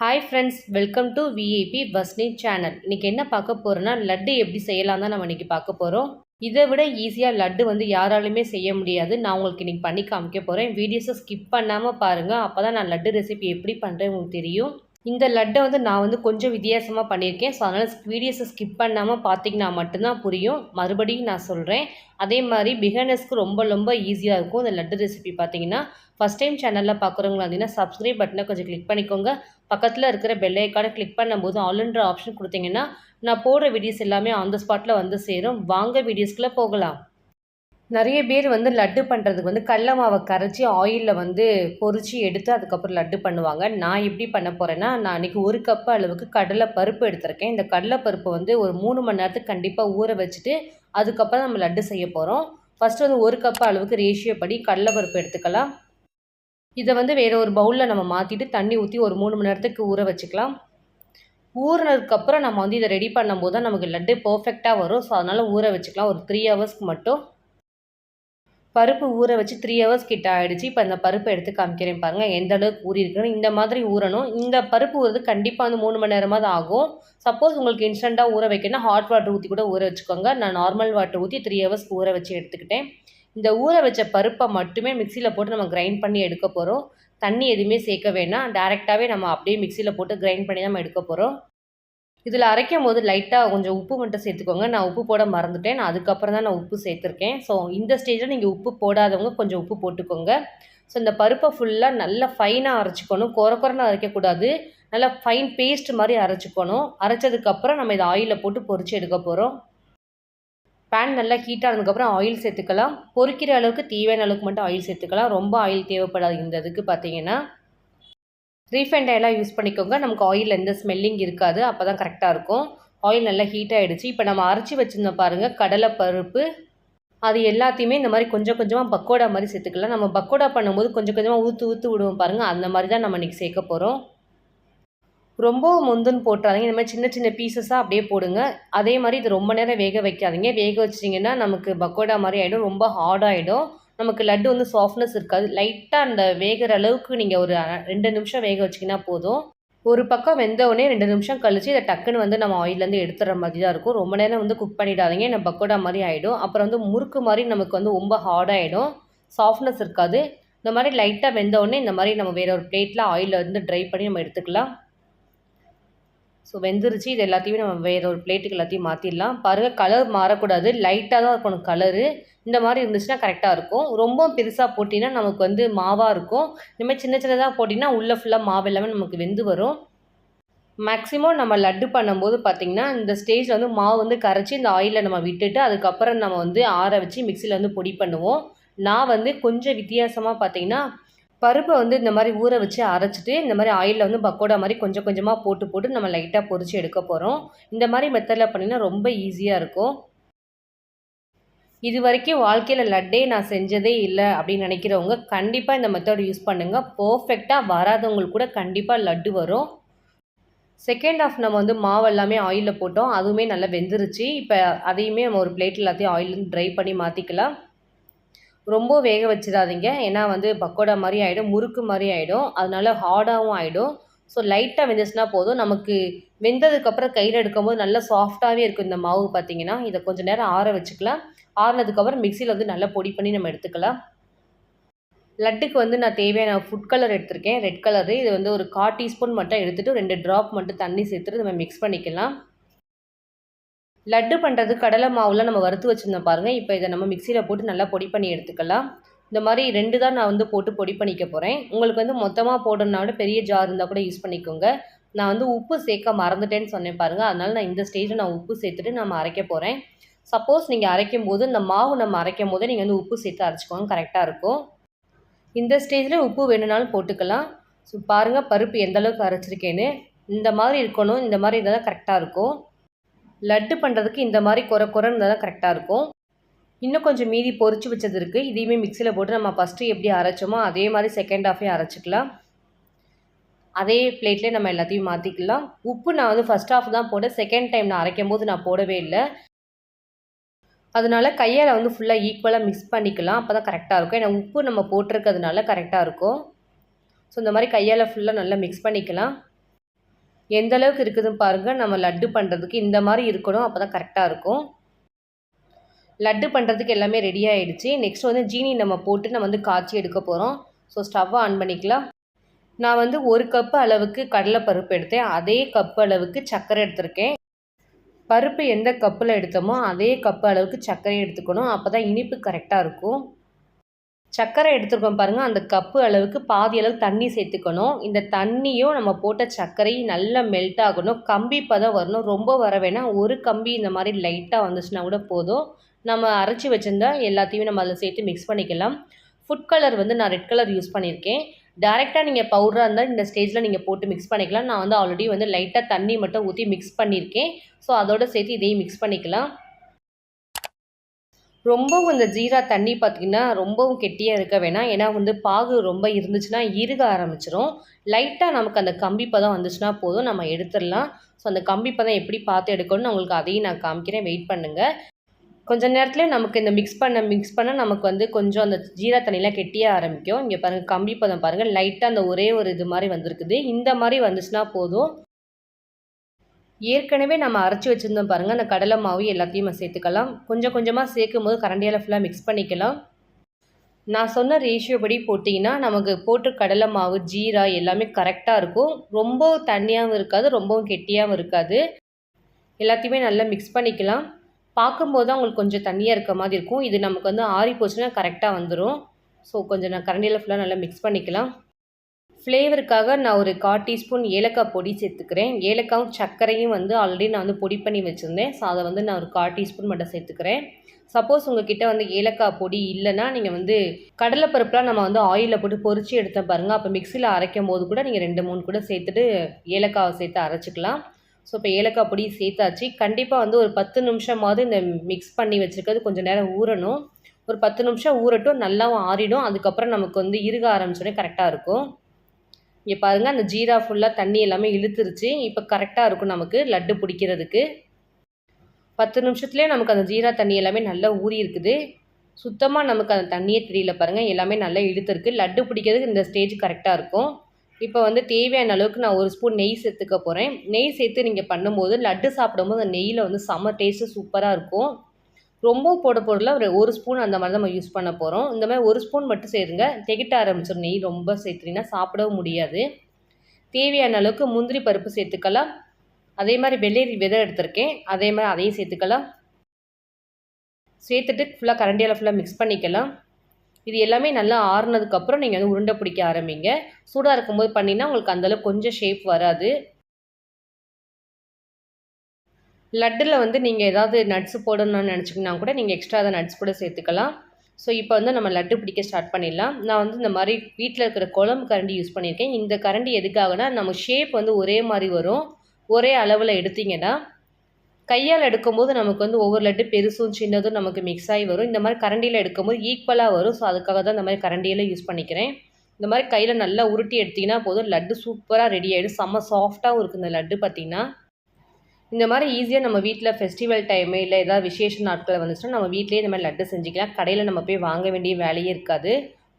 Hi friends welcome to VIP வஸ்னி channel இன்றைக்கி என்ன பார்க்க போகிறோன்னா லட்டு எப்படி செய்யலாம் தான் நம்ம இன்றைக்கி பார்க்க போகிறோம் இதை விட ஈஸியாக லட்டு வந்து யாராலுமே செய்ய முடியாது. நான் உங்களுக்கு இன்றைக்கி பண்ணி காமிக்க போகிறேன் வீடியோஸை ஸ்கிப் பண்ணாமல் பாருங்கள் அப்போ தான் நான் லட்டு ரெசிபி எப்படி பண்ணுறேன் உங்களுக்கு தெரியும். இந்த லட்டை வந்து நான் வந்து கொஞ்சம் வித்தியாசமாக பண்ணியிருக்கேன். ஸோ அதனால் வீடியோஸை ஸ்கிப் பண்ணாமல் பார்த்தீங்கன்னா மட்டும்தான் புரியும். மறுபடியும் நான் சொல்கிறேன் அதே மாதிரி பிகினர்ஸ்க்கு ரொம்ப ரொம்ப ஈஸியாக இருக்கும். இந்த லட்டு ரெசிபி பார்த்தீங்கன்னா ஃபஸ்ட் டைம் சேனலில் பார்க்குறவங்களா இருந்தீங்கன்னா சப்ஸ்கிரைப் பட்டனை கொஞ்சம் கிளிக் பண்ணிக்கோங்க. பக்கத்தில் இருக்கிற பெல் ஐக்கானை கிளிக் பண்ணும்போது ஆல்ன்ற ஆப்ஷன் கொடுத்தீங்கன்னா நான் போடுற வீடியோஸ் எல்லாமே ஆன் த ஸ்பாட்டில் வந்து சேரும். வாங்க வீடியோஸ்குள்ளே போகலாம். நிறைய பேர் வந்து லட்டு பண்ணுறதுக்கு வந்து கடல மாவை கரைச்சி ஆயிலில் வந்து பொரிச்சு எடுத்து அதுக்கப்புறம் லட்டு பண்ணுவாங்க. நான் எப்படி பண்ண போகிறேன்னா நான் அன்றைக்கி ஒரு கப் அளவுக்கு கடலை பருப்பு எடுத்திருக்கேன். இந்த கடலை பருப்பு வந்து ஒரு மூணு மணி நேரத்துக்கு கண்டிப்பாக ஊற வச்சுட்டு அதுக்கப்புறம் நம்ம லட்டு செய்ய போகிறோம் ஃபஸ்ட்டு வந்து ஒரு கப் அளவுக்கு ரேஷியோ படி கடலை பருப்பு எடுத்துக்கலாம். இதை வந்து வேறு ஒரு பவுலில் நம்ம மாற்றிட்டு தண்ணி ஊற்றி ஒரு மூணு மணி நேரத்துக்கு ஊற வச்சுக்கலாம். ஊறினதுக்கப்புறம் நம்ம வந்து இதை ரெடி பண்ணும்போது தான் நமக்கு லட்டு பர்ஃபெக்டாக வரும். ஸோ அதனால் ஊற வச்சுக்கலாம். ஒரு த்ரீ ஹவர்ஸ்க்கு மட்டும். பருப்பு ஊற வச்சு த்ரீ ஹவர்ஸ் கிட்ட ஆகிடுச்சு இப்போ அந்த பருப்பை எடுத்து காமிக்கிறேன் பாருங்கள் எந்த அளவுக்கு ஊறியிருக்குன்னு. இந்த மாதிரி ஊறணும். இந்த பருப்பு ஊறது கண்டிப்பாக வந்து மூணு மணி நேரமாக தான் ஆகும். சப்போஸ் உங்களுக்கு இன்ஸ்டண்ட்டாக ஊற வைக்கணும்னா ஹாட் வாட்டர் ஊற்றி கூட ஊற வச்சுக்கோங்க. நான் நார்மல் வாட்டர் ஊற்றி த்ரீ ஹவர்ஸ்க்கு ஊற வச்சு எடுத்துக்கிட்டேன். இந்த ஊற வச்ச பருப்பை மட்டுமே மிக்சியில் போட்டு நம்ம கிரைண்ட் பண்ணி எடுக்க போகிறோம் தண்ணி எதுவுமே சேர்க்க வேணாம். டேரெக்டாகவே நம்ம அப்படியே மிக்சியில் போட்டு கிரைண்ட் பண்ணி நம்ம எடுக்க போகிறோம் இதில் அரைக்கும் போது லைட்டாக கொஞ்சம் உப்பு மட்டும் சேர்த்துக்கோங்க. நான் உப்பு போட மறந்துட்டேன். நான் அதுக்கப்புறம் தான் நான் உப்பு சேர்த்துருக்கேன். ஸோ இந்த ஸ்டேஜில் நீங்கள் உப்பு போடாதவங்க கொஞ்சம் உப்பு போட்டுக்கோங்க. ஸோ இந்த பருப்பை ஃபுல்லாக நல்லா ஃபைனாக அரைச்சிக்கணும். குறை குறைன்னு அரைக்கக்கூடாது. நல்லா ஃபைன் பேஸ்ட் மாதிரி அரைச்சிக்கணும். அரைச்சதுக்கப்புறம் நம்ம இதை ஆயிலில் போட்டு பொறிச்சு எடுக்க போகிறோம் பேன் நல்லா ஹீட் ஆனதுக்கப்புறம் ஆயில் சேர்த்துக்கலாம். பொரிக்கிற அளவுக்கு தேவையான அளவுக்கு மட்டும் ஆயில் சேர்த்துக்கலாம். ரொம்ப ஆயில் தேவைப்படாது இந்த இதுக்கு பார்த்தீங்கன்னா. ரீஃபைண்ட் ஆயிலாக யூஸ் பண்ணிக்கோங்க. நமக்கு ஆயில் எந்த ஸ்மெல்லிங் இருக்காது. அப்போ தான் கரெக்டாக இருக்கும். ஆயில் நல்லா ஹீட் ஆகிடுச்சு இப்போ நம்ம அரைச்சி வச்சுருந்தோம் பாருங்கள் கடலை பருப்பு அது எல்லாத்தையுமே இந்த மாதிரி கொஞ்சம் கொஞ்சமாக பக்கோடா மாதிரி சேர்த்துக்கலாம். நம்ம பக்கோடா பண்ணும்போது கொஞ்சம் கொஞ்சமாக ஊற்று ஊற்று விடுவோம் பாருங்கள் அந்த மாதிரி தான் நம்ம இன்றைக்கி சேர்க்க போகிறோம் ரொம்ப முந்துன்னு போட்டுறாதீங்க. இந்த மாதிரி சின்ன சின்ன பீசஸாக அப்படியே போடுங்க. அதே மாதிரி இது ரொம்ப நேரம் வேக வைக்காதீங்க. வேக வச்சிட்டிங்கன்னா நமக்கு பக்கோடா மாதிரி ஆகிடும் ரொம்ப ஹார்டாகிடும் நமக்கு லட்டு வந்து சாஃப்ட்னஸ் இருக்காது. லைட்டாக அந்த வேகிற அளவுக்கு நீங்கள் ஒரு ரெண்டு நிமிஷம் வேக வச்சிங்கன்னா போதும். ஒரு பக்கம் வெந்தவுடனே ரெண்டு நிமிஷம் கழித்து இதை டக்குன்னு வந்து நம்ம ஆயிலேருந்து எடுத்துகிற மாதிரி தான் இருக்கும். ரொம்ப நேரம் வந்து குக் பண்ணிடாதீங்க. நம்ம பக்கோடா மாதிரி ஆகிடும் அப்புறம் வந்து முறுக்கு மாதிரி நமக்கு வந்து ரொம்ப ஹார்டாகிடும் சாஃப்ட்னஸ் இருக்காது. இந்த மாதிரி லைட்டாக வெந்தவுடனே இந்த மாதிரி நம்ம வேறு ஒரு பிளேட்டில் ஆயிலில் வந்து ட்ரை பண்ணி நம்ம எடுத்துக்கலாம். ஸோ வெந்துருச்சு. இது எல்லாத்தையுமே நம்ம வேறு ஒரு பிளேட்டுக்கு எல்லாத்தையும் மாற்றிடலாம் பாருங்கள் கலர் மாறக்கூடாது. லைட்டாக தான் இருக்கணும் கலரு இந்த மாதிரி இருந்துச்சுன்னா கரெக்டாக இருக்கும். ரொம்ப பெருசாக போட்டிங்கன்னா நமக்கு வந்து மாவாக இருக்கும். இந்த மாதிரி சின்ன சின்னதாக போட்டிங்கன்னா உள்ளே ஃபுல்லாக மாவு எல்லாமே நமக்கு வெந்து வரும். மேக்ஸிமம் நம்ம லட்டு பண்ணும்போது பார்த்திங்கன்னா இந்த ஸ்டேஜில் வந்து மாவு வந்து கரைச்சி இந்த ஆயிலில் நம்ம விட்டுட்டு அதுக்கப்புறம் நம்ம வந்து ஆற வச்சு மிக்சியில் வந்து பொடி பண்ணுவோம். நான் வந்து கொஞ்சம் வித்தியாசமாக பார்த்திங்கன்னா பருப்பை வந்து இந்த மாதிரி ஊற வச்சு அரைச்சிட்டு இந்த மாதிரி ஆயிலில் வந்து பக்கோடா மாதிரி கொஞ்சம் கொஞ்சமாக போட்டு போட்டு நம்ம லைட்டாக பொறிச்சு எடுக்க போகிறோம் இந்த மாதிரி மெத்தடில் பண்ணிங்கன்னா ரொம்ப ஈஸியாக இருக்கும். இது வரைக்கும் வாழ்க்கையில் லட்டே நான் செஞ்சதே இல்லை அப்படின்னு நினைக்கிறவங்க கண்டிப்பாக இந்த மெத்தட் யூஸ் பண்ணுங்கள் பர்ஃபெக்டாக வராதவங்களுக்கு கூட கண்டிப்பாக லட்டு வரும். செகண்ட் ஆஃப் நம்ம வந்து மாவு எல்லாமே ஆயிலில் போட்டோம். அதுவுமே நல்லா வெந்துருச்சு. இப்போ அதையுமே நம்ம ஒரு பிளேட் எல்லாத்தையும் ஆயிலில் ட்ரை பண்ணி மாற்றிக்கலாம் ரொம்ப வேக வச்சிடாதீங்க. ஏன்னா வந்து பக்கோடா மாதிரி ஆகிடும் முறுக்கு மாதிரி ஆகிடும் அதனால ஹார்டாகவும் ஆகிடும் ஸோ லைட்டாக வெந்துச்சுன்னா போதும். நமக்கு வெந்ததுக்கப்புறம் கையில் எடுக்கும்போது நல்லா சாஃப்டாகவே இருக்கும் இந்த மாவு பார்த்தீங்கன்னா இதை கொஞ்சம் நேரம் ஆற வச்சுக்கலாம். ஆறினதுக்கப்புறம் மிக்சியில் வந்து நல்லா பொடி பண்ணி நம்ம எடுத்துக்கலாம். லட்டுக்கு வந்து நான் தேவையான ஃபுட் கலர் எடுத்திருக்கேன். ரெட் கலரு இது வந்து ஒரு கால் டீஸ்பூன் மட்டும் எடுத்துகிட்டு ரெண்டு ட்ராப் மட்டும் தண்ணி சேர்த்துட்டு நம்ம மிக்ஸ் பண்ணிக்கலாம். லட்டு பண்ணுறது கடலை மாவுலாம் நம்ம வறுத்து வச்சுருந்தோம் பாருங்கள் இப்போ இதை நம்ம மிக்சியில் போட்டு நல்லா பொடி பண்ணி எடுத்துக்கலாம். இந்த மாதிரி ரெண்டு தான் நான் வந்து போட்டு பொடி பண்ணிக்க போகிறேன் உங்களுக்கு வந்து மொத்தமாக போடணுன்னா பெரிய ஜார் இருந்தால் கூட யூஸ் பண்ணிக்கோங்க. நான் வந்து உப்பு சேர்க்க மறந்துட்டேன்னு சொன்னேன் பாருங்கள் அதனால் நான் இந்த ஸ்டேஜில் நான் உப்பு சேர்த்துட்டு நம்ம அரைக்க போகிறேன் சப்போஸ் நீங்கள் அரைக்கும் போது இந்த மாவு நம்ம அரைக்கும் போதே நீங்கள் வந்து உப்பு சேர்த்து அரைச்சிக்கோங்க. கரெக்டாக இருக்கும். இந்த ஸ்டேஜில் உப்பு வேணும்னாலும் போட்டுக்கலாம். ஸோ பாருங்கள் பருப்பு எந்தளவுக்கு அரைச்சிருக்கேன்னு. இந்த மாதிரி இருக்கணும். இந்த மாதிரி இருந்தால் தான் கரெக்டாக இருக்கும். லட்டு பண்ணுறதுக்கு இந்த மாதிரி குறை குறை இருந்தால் தான் கரெக்டாக இருக்கும். இன்னும் கொஞ்சம் மீதி பொறிச்சு வச்சது இருக்குது இதையுமே மிக்சியில் போட்டு நம்ம ஃபஸ்ட்டு எப்படி அரைச்சோமோ அதே மாதிரி செகண்ட் ஹாஃபே அரைச்சிக்கலாம். அதே பிளேட்லேயே நம்ம எல்லாத்தையும் மாற்றிக்கலாம் உப்பு நான் வந்து ஃபஸ்ட் ஹாஃப் தான் போட செகண்ட் டைம் நான் அரைக்கும் போது நான் போடவே இல்லை. அதனால கையால் வந்து ஃபுல்லாக ஈக்குவலாக மிக்ஸ் பண்ணிக்கலாம். அப்போ தான் கரெக்டாக இருக்கும். ஏன்னா உப்பு நம்ம போட்டிருக்கிறதுனால கரெக்டாக இருக்கும். ஸோ இந்த மாதிரி கையால் ஃபுல்லாக நல்லா மிக்ஸ் பண்ணிக்கலாம். எந்த அளவுக்கு இருக்குதுன்னு பாருங்கள் நம்ம லட்டு பண்ணுறதுக்கு இந்த மாதிரி இருக்கணும். அப்போ தான் கரெக்டாக இருக்கும். லட்டு பண்ணுறதுக்கு எல்லாமே ரெடி ஆகிடுச்சு நெக்ஸ்ட் வந்து ஜீனி நம்ம போட்டு நம்ம வந்து காய்ச்சி எடுக்க போகிறோம் ஸோ ஸ்டவ்வை ஆன் பண்ணிக்கலாம். நான் வந்து ஒரு கப்பு அளவுக்கு கடலைப்பருப்பு எடுத்தேன். அதே கப்பு அளவுக்கு சர்க்கரை எடுத்திருக்கேன். பருப்பு எந்த கப்பில் எடுத்தோமோ அதே கப்பு அளவுக்கு சர்க்கரை எடுத்துக்கணும். அப்போ தான் இனிப்பு கரெக்டாக இருக்கும். சர்க்கரை எடுத்துருக்கோம் பாருங்கள் அந்த கப்பு அளவுக்கு பாதி அளவு தண்ணி சேர்த்துக்கணும். இந்த தண்ணியும் நம்ம போட்ட சர்க்கரை நல்லா மெல்ட் ஆகணும். கம்பி பதம் வரணும். ரொம்ப வர வேணாம். ஒரு கம்பி இந்த மாதிரி லைட்டாக வந்துச்சுன்னா கூட போதும். நம்ம அரைச்சி வச்சுருந்தா எல்லாத்தையுமே நம்ம அதில் சேர்த்து மிக்ஸ் பண்ணிக்கலாம். ஃபுட் கலர் வந்து நான் ரெட் கலர் யூஸ் பண்ணியிருக்கேன். டேரெக்டாக நீங்கள் பவுடராக இருந்தால் இந்த ஸ்டேஜில் நீங்கள் போட்டு மிக்ஸ் பண்ணிக்கலாம். நான் வந்து ஆல்ரெடி வந்து லைட்டாக தண்ணி மட்டும் ஊற்றி மிக்ஸ் பண்ணியிருக்கேன். ஸோ அதோடு சேர்த்து இதையும் மிக்ஸ் பண்ணிக்கலாம். ரொம்பவும் இந்த ஜீரா தண்ணி பார்த்திங்கன்னா ரொம்பவும் கெட்டியாக இருக்க வேணாம். ஏன்னா வந்து பாகு ரொம்ப இருந்துச்சுன்னா இறுக ஆரம்பிச்சிடும் லைட்டாக நமக்கு அந்த கம்பிப்பை தான் வந்துச்சுன்னா போதும். நம்ம எடுத்துடலாம். ஸோ அந்த கம்பிப்பை தான் எப்படி பார்த்து எடுக்கணும்னு உங்களுக்கு அதையும் நான் காமிக்கிறேன். வெயிட் பண்ணுங்கள் கொஞ்ச நேரத்தில் நமக்கு இந்த மிக்ஸ் பண்ண மிக்ஸ் பண்ண நமக்கு வந்து கொஞ்சம் அந்த ஜீரா தண்ணியெலாம் கெட்டியாக ஆரம்பிக்கும். இங்கே பாருங்கள் கம்பி பதம் பாருங்கள் லைட்டாக அந்த ஒரே ஒரு இது மாதிரி வந்திருக்குது. இந்த மாதிரி வந்துச்சுன்னா போதும். ஏற்கனவே நம்ம அரைச்சி வச்சுருந்தோம் பாருங்கள் அந்த கடலை மாவு எல்லாத்தையும் நம்ம சேர்த்துக்கலாம். கொஞ்சம் கொஞ்சமாக சேர்க்கும் போது கரண்டியால் ஃபுல்லாக மிக்ஸ் பண்ணிக்கலாம். நான் சொன்ன ரேஷியோ படி போட்டிங்கன்னா நமக்கு போட்டு கடலை மாவு ஜீரா எல்லாமே கரெக்டாக இருக்கும். ரொம்ப தண்ணியாகவும் இருக்காது ரொம்பவும் கெட்டியாகவும் இருக்காது. எல்லாத்தையுமே நல்லா மிக்ஸ் பண்ணிக்கலாம். பார்க்கும்போது தான் உங்களுக்கு கொஞ்சம் தண்ணியாக இருக்க மாதிரி இருக்கும். இது நமக்கு வந்து ஆறி போச்சுன்னா கரெக்டாக வந்துடும் ஸோ கொஞ்சம் நான் கரண்டியில் ஃபுல்லாக நல்லா மிக்ஸ் பண்ணிக்கலாம். ஃப்ளேவருக்காக நான் ஒரு கால் டீஸ்பூன் ஏலக்காய் பொடி சேர்த்துக்கிறேன். ஏலக்காயும் சர்க்கரையும் வந்து ஆல்ரெடி நான் வந்து பொடி பண்ணி வச்சுருந்தேன். ஸோ அதை வந்து நான் ஒரு கால் டீஸ்பூன் மட்டும் சேர்த்துக்கிறேன். சப்போஸ் உங்ககிட்ட வந்து ஏலக்காய் பொடி இல்லைன்னா நீங்கள் வந்து கடலைப்பருப்புலாம் நம்ம வந்து ஆயிலில் போட்டு பொறிச்சு எடுத்த பாருங்கள் அப்போ மிக்சியில் அரைக்கும் போது கூட நீங்கள் ரெண்டு மூணு கூட சேர்த்துட்டு ஏலக்காவை சேர்த்து அரைச்சிக்கலாம். ஸோ இப்போ ஏலக்காய் பொடி சேர்த்தாச்சு. கண்டிப்பாக வந்து ஒரு பத்து நிமிஷமாவது இந்த மிக்ஸ் பண்ணி வச்சுருக்கிறது கொஞ்சம் நேரம் ஊறணும். ஒரு பத்து நிமிஷம் ஊறட்டும் நல்லாவும் ஆறிடும். அதுக்கப்புறம் நமக்கு வந்து இருக ஆரம்பிச்சோடனே கரெக்டாக இருக்கும். இங்கே பாருங்கள் அந்த ஜீரா ஃபுல்லாக தண்ணி எல்லாமே இழுத்துருச்சு. இப்போ கரெக்டாக இருக்கும் நமக்கு லட்டு பிடிக்கிறதுக்கு. பத்து நிமிஷத்துலேயே நமக்கு அந்த ஜீரா தண்ணி எல்லாமே நல்லா ஊறி இருக்குது. சுத்தமாக நமக்கு அந்த தண்ணியே தெரியல பாருங்கள் எல்லாமே நல்லா இழுத்துருக்கு. லட்டு பிடிக்கிறதுக்கு இந்த ஸ்டேஜ் கரெக்டாக இருக்கும். இப்போ வந்து தேவையான அளவுக்கு நான் ஒரு ஸ்பூன் நெய் சேர்த்துக்க போகிறேன் நெய் சேர்த்து நீங்கள் பண்ணும்போது லட்டு சாப்பிடும்போது அந்த நெய்யில் வந்து செம்ம டேஸ்ட்டு சூப்பராக இருக்கும். ரொம்ப போட போடல ஒரு ஒரு ஸ்பூன் அந்த மாதிரி தான் நம்ம யூஸ் பண்ண போகிறோம் இந்த மாதிரி ஒரு ஸ்பூன் மட்டும் சேருங்க திகட்ட ஆரம்பிச்சிடும் நெய் ரொம்ப சேர்த்துனீங்கன்னா சாப்பிடவும் முடியாது. தேவையான அளவுக்கு முந்திரி பருப்பு சேர்த்துக்கலாம். அதே மாதிரி வெள்ளரி விதை எடுத்திருக்கேன். அதே மாதிரி அதையும் சேர்த்துக்கலாம். சேர்த்துட்டு ஃபுல்லாக கரண்டியால் ஃபுல்லாக மிக்ஸ் பண்ணிக்கலாம். இது எல்லாமே நல்லா ஆறுனதுக்கப்புறம் நீங்கள் வந்து உருண்டை பிடிக்க ஆரம்பிங்க. சூடாக இருக்கும்போது பண்ணிங்கன்னா உங்களுக்கு அந்தளவுக்கு கொஞ்சம் ஷேப் வராது. லட்டில் வந்து நீங்கள் ஏதாவது நட்ஸ் போடணும்னு நினச்சிங்கன்னா கூட நீங்கள் எக்ஸ்ட்ரா அதை நட்ஸ் கூட சேர்த்துக்கலாம். ஸோ இப்போ வந்து நம்ம லட்டு பிடிக்க ஸ்டார்ட் பண்ணிடலாம். நான் வந்து இந்த மாதிரி வீட்டில் இருக்கிற குழம்பு கரண்டி யூஸ் பண்ணியிருக்கேன். இந்த கரண்டி எதுக்காகனா நம்ம ஷேப் வந்து ஒரே மாதிரி வரும். ஒரே அளவில் எடுத்திங்கன்னா கையால் எடுக்கும்போது நமக்கு வந்து ஒவ்வொரு லட்டு பெருசும் சின்னதும் நமக்கு மிக்ஸ் ஆகி வரும். இந்த மாதிரி கரண்டியில் எடுக்கும்போது ஈக்குவலாக வரும். ஸோ அதுக்காக தான் இந்த மாதிரி கரண்டியில் யூஸ் பண்ணிக்கிறேன். இந்த மாதிரி கையில் நல்லா உருட்டி எடுத்திங்கன்னா போதும். லட்டு சூப்பராக ரெடி ஆகிடும் செம்ம சாஃப்டாகவும் இருக்குது இந்த லட்டு பார்த்திங்கன்னா. இந்த மாதிரி ஈஸியாக நம்ம வீட்டில் ஃபெஸ்டிவல் டைமு இல்லை ஏதாவது விசேஷ நாட்கள் வந்துச்சுன்னா நம்ம வீட்லேயே இந்த மாதிரி லட்டு செஞ்சுக்கலாம். கடையில் நம்ம போய் வாங்க வேண்டிய வேலையே இருக்காது.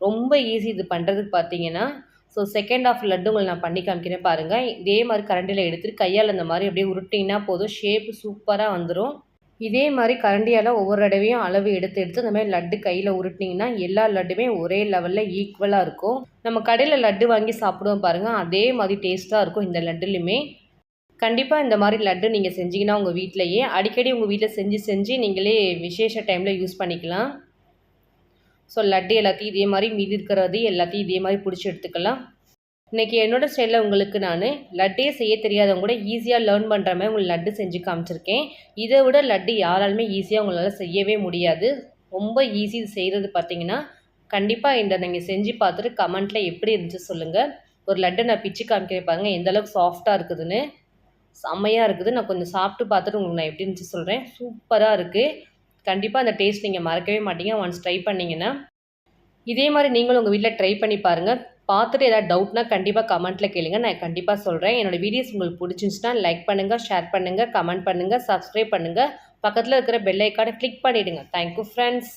ரொம்ப ஈஸி இது பண்ணுறதுக்கு பார்த்தீங்கன்னா ஸோ செகண்ட் ஆஃப் லட்டு உங்களை நான் பண்ணி காமிக்கிறேன் பாருங்கள் இதே மாதிரி கரண்டியில் எடுத்துகிட்டு கையால் இந்த மாதிரி அப்படியே உருட்டிங்கன்னா போதும். ஷேப் சூப்பராக வந்துடும் இதே மாதிரி கரண்டியால் ஒவ்வொரு தடவையும் அளவு எடுத்து எடுத்து இந்த மாதிரி லட்டு கையில் உருட்டினீங்கன்னா எல்லா லட்டுமே ஒரே லெவலில் ஈக்குவலாக இருக்கும். நம்ம கடையில் லட்டு வாங்கி சாப்பிடுவோம் பாருங்கள் அதே மாதிரி டேஸ்ட்டாக இருக்கும் இந்த லட்டுலையுமே. கண்டிப்பாக இந்த மாதிரி லட்டு நீங்கள் செஞ்சிங்கன்னா உங்கள் வீட்டிலையே அடிக்கடி உங்கள் வீட்டில் செஞ்சு செஞ்சு நீங்களே விசேஷ டைமில் யூஸ் பண்ணிக்கலாம். ஸோ லட்டு எல்லாத்தையும் இதே மாதிரி மீதி இருக்கிறது எல்லாத்தையும் இதே மாதிரி பிடிச்சி எடுத்துக்கலாம். இன்றைக்கி என்னோடய ஸ்டைலில் உங்களுக்கு நான் லட்டே செய்ய தெரியாதவங்க கூட ஈஸியாக லேர்ன் பண்ணுற மாதிரி உங்களுக்கு லட்டு செஞ்சு காமிச்சிருக்கேன். இதை விட லட்டு யாராலுமே ஈஸியாக உங்களால் செய்யவே முடியாது. ரொம்ப ஈஸி செய்கிறது பார்த்தீங்கன்னா கண்டிப்பாக இந்த நீங்கள் செஞ்சு பார்த்துட்டு கமெண்ட்டில் எப்படி இருந்துச்சு சொல்லுங்கள் ஒரு லட்டு நான் பிச்சு காமிக்கிறேன் பாருங்கள் எந்தளவுக்கு சாஃப்டாக இருக்குதுன்னு. செம்மையாக இருக்குது. நான் கொஞ்சம் சாப்பிட்டு பார்த்துட்டு உங்களுக்கு நான் எப்படி இருந்துச்சு சொல்கிறேன் சூப்பராக இருக்குது கண்டிப்பாக அந்த டேஸ்ட் நீங்கள் மறக்கவே மாட்டீங்க. ஒன்ஸ் ட்ரை பண்ணிங்கன்னா. இதே மாதிரி நீங்களும் உங்கள் வீட்டில் ட்ரை பண்ணி பாருங்கள் பார்த்துட்டு ஏதாவது டவுட்னா கண்டிப்பாக கமெண்ட்டில் கேளுங்க. நான் கண்டிப்பாக சொல்கிறேன் என்னோடய வீடியோஸ் உங்களுக்கு பிடிச்சிருந்துச்சுன்னா லைக் பண்ணுங்கள் ஷேர் பண்ணுங்கள் கமெண்ட் பண்ணுங்கள் சப்ஸ்கிரைப் பண்ணுங்கள் பக்கத்தில் இருக்கிற பெல் ஐக்கானை கிளிக் பண்ணிவிடுங்க தேங்க்யூ ஃப்ரெண்ட்ஸ்